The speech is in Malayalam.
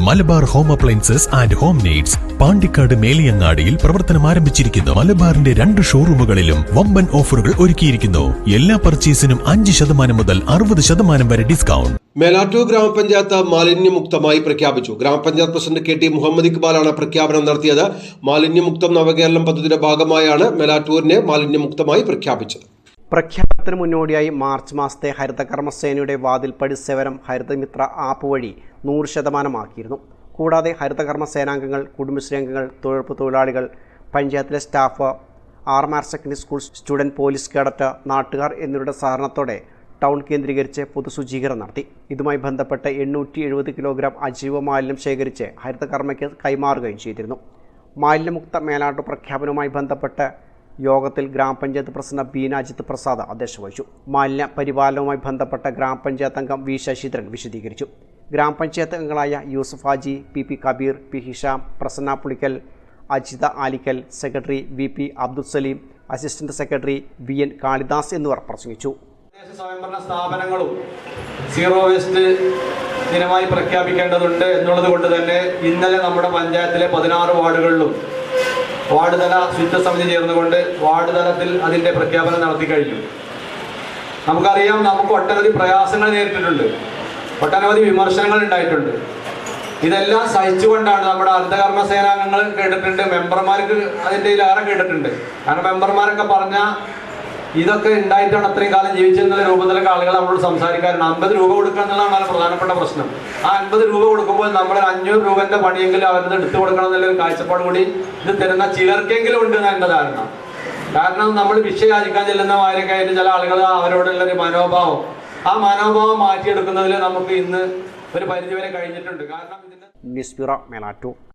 Malabar home appliances and home needs Pandikkad മേലിയങ്ങാടിയിൽ പ്രവർത്തനം ആരംഭിച്ചിരിക്കുന്നു. മലബാറിന്റെ രണ്ട് ഷോറൂമുകളിലും വമ്പൻ ഓഫറുകൾ ഒരുക്കിയിരിക്കുന്നു. എല്ലാ പർച്ചേസിനും അഞ്ച് ശതമാനം മുതൽ അറുപത് ശതമാനം വരെ ഡിസ്കൗണ്ട്. മേലാറ്റൂർ ഗ്രാമപഞ്ചായത്ത് മാലിന്യമുക്തമായി പ്രഖ്യാപിച്ചു. ഗ്രാമപഞ്ചായത്ത് പ്രസിഡന്റ് കെ ടി മുഹമ്മദ് ഇക്ബാലാണ് പ്രഖ്യാപനം നടത്തിയത്. മാലിന്യമുക്തം നവകേരളം പദ്ധതിയുടെ ഭാഗമായാണ് മേലാറ്റൂരിനെ മാലിന്യമുക്തമായി പ്രഖ്യാപിച്ചത്. പ്രഖ്യാപനത്തിന് മുന്നോടിയായി മാർച്ച് മാസത്തെ ഹരിതകർമ്മസേനയുടെ വാതിൽപ്പടി സേവനം ഹരിതമിത്ര ആപ്പ് വഴി നൂറ് ശതമാനമാക്കിയിരുന്നു. കൂടാതെ ഹരിതകർമ്മ സേനാംഗങ്ങൾ കുടുംബശ്രീ അംഗങ്ങൾ തൊഴിലുറപ്പ് തൊഴിലാളികൾ പഞ്ചായത്തിലെ staff ആർമാർ secondary school student police cadet നാട്ടുകാർ എന്നിവരുടെ സഹകരണത്തോടെ ടൗൺ കേന്ദ്രീകരിച്ച് പൊതുശുചീകരണം നടത്തി. ഇതുമായി ബന്ധപ്പെട്ട് എണ്ണൂറ്റി എഴുപത് കിലോഗ്രാം അജീവ മാലിന്യം ശേഖരിച്ച് ഹരിതകർമ്മയ്ക്ക് കൈമാറുകയും ചെയ്തിരുന്നു. മാലിന്യമുക്ത മേലാട്ടു പ്രഖ്യാപനവുമായി ബന്ധപ്പെട്ട് യോഗത്തിൽ ഗ്രാമപഞ്ചായത്ത് പ്രസിഡന്റ് ബീന പ്രസാദ് അധ്യക്ഷ വഹിച്ചു മാലിന്യ പരിപാലനവുമായി ബന്ധപ്പെട്ട ഗ്രാമപഞ്ചായത്ത് അംഗം വി ശശിധരൻ വിശദീകരിച്ചു. ഗ്രാമപഞ്ചായത്ത് അംഗങ്ങളായ Yusuf Haji P P Kabeer P Hisham Prasanna Pulikkal Ajitha Alikkal secretary V P Abdul Salim assistant secretary V N Kalidas എന്നിവർ പ്രസംഗിച്ചു. സ്വയംഭരണ സ്ഥാപനങ്ങളും സീറോ വേസ്റ്റ് ദിനമായി പ്രഖ്യാപിക്കേണ്ടതുണ്ട് എന്നുള്ളത് കൊണ്ട് തന്നെ ഇന്നലെ നമ്മുടെ പഞ്ചായത്തിലെ പതിനാറ് വാർഡുകളിലും വാർഡ് തല ശുദ്ധ സമിതി ചേർന്നുകൊണ്ട് വാർഡ് തലത്തിൽ അതിന്റെ പ്രഖ്യാപനം നടത്തി കഴിഞ്ഞു. നമുക്കറിയാം നമുക്ക് ഒട്ടനവധി പ്രയാസങ്ങൾ നേരിട്ടിട്ടുണ്ട്. ഒട്ടനവധി വിമർശനങ്ങൾ ഉണ്ടായിട്ടുണ്ട്. ഇതെല്ലാം സഹിച്ചുകൊണ്ടാണ് നമ്മുടെ അർദ്ധകർമ്മ സേനാംഗങ്ങൾ കേട്ടിട്ടുണ്ട്. മെമ്പർമാർക്ക് അതിന്റെ ഇതിലേറെ കേട്ടിട്ടുണ്ട്. കാരണം മെമ്പർമാരൊക്കെ പറഞ്ഞ ഇതൊക്കെ ഉണ്ടായിട്ടാണ് അത്രയും കാലം ജീവിച്ചെന്നുള്ള രൂപത്തിലൊക്കെ ആളുകൾ നമ്മളോട് സംസാരിക്കാറുണ്ട് അമ്പത് രൂപ കൊടുക്കുക എന്നുള്ളതാണ് പ്രധാനപ്പെട്ട പ്രശ്നം. ആ അൻപത് രൂപ കൊടുക്കുമ്പോൾ നമ്മൾ അഞ്ഞൂറ് രൂപന്റെ പണിയെങ്കിലും അവരത് എടുത്തു കൊടുക്കണം എന്നുള്ള ഒരു കാഴ്ചപ്പാട് കൂടി ഇത് തരുന്ന ചിലർക്കെങ്കിലും ഉണ്ട് എന്റെ ധാരണ. കാരണം നമ്മൾ വിഷയാചിക്കാൻ ചെല്ലുന്ന മാരൊക്കെ ആയിട്ട് ചില ആളുകൾ അവരോടുള്ള ഒരു മനോഭാവം. ആ മനോഭാവം മാറ്റിയെടുക്കുന്നതിൽ നമുക്ക് ഇന്ന് ഒരു പരിധിവരെ കഴിഞ്ഞിട്ടുണ്ട്. കാരണം ഇതിന്റെ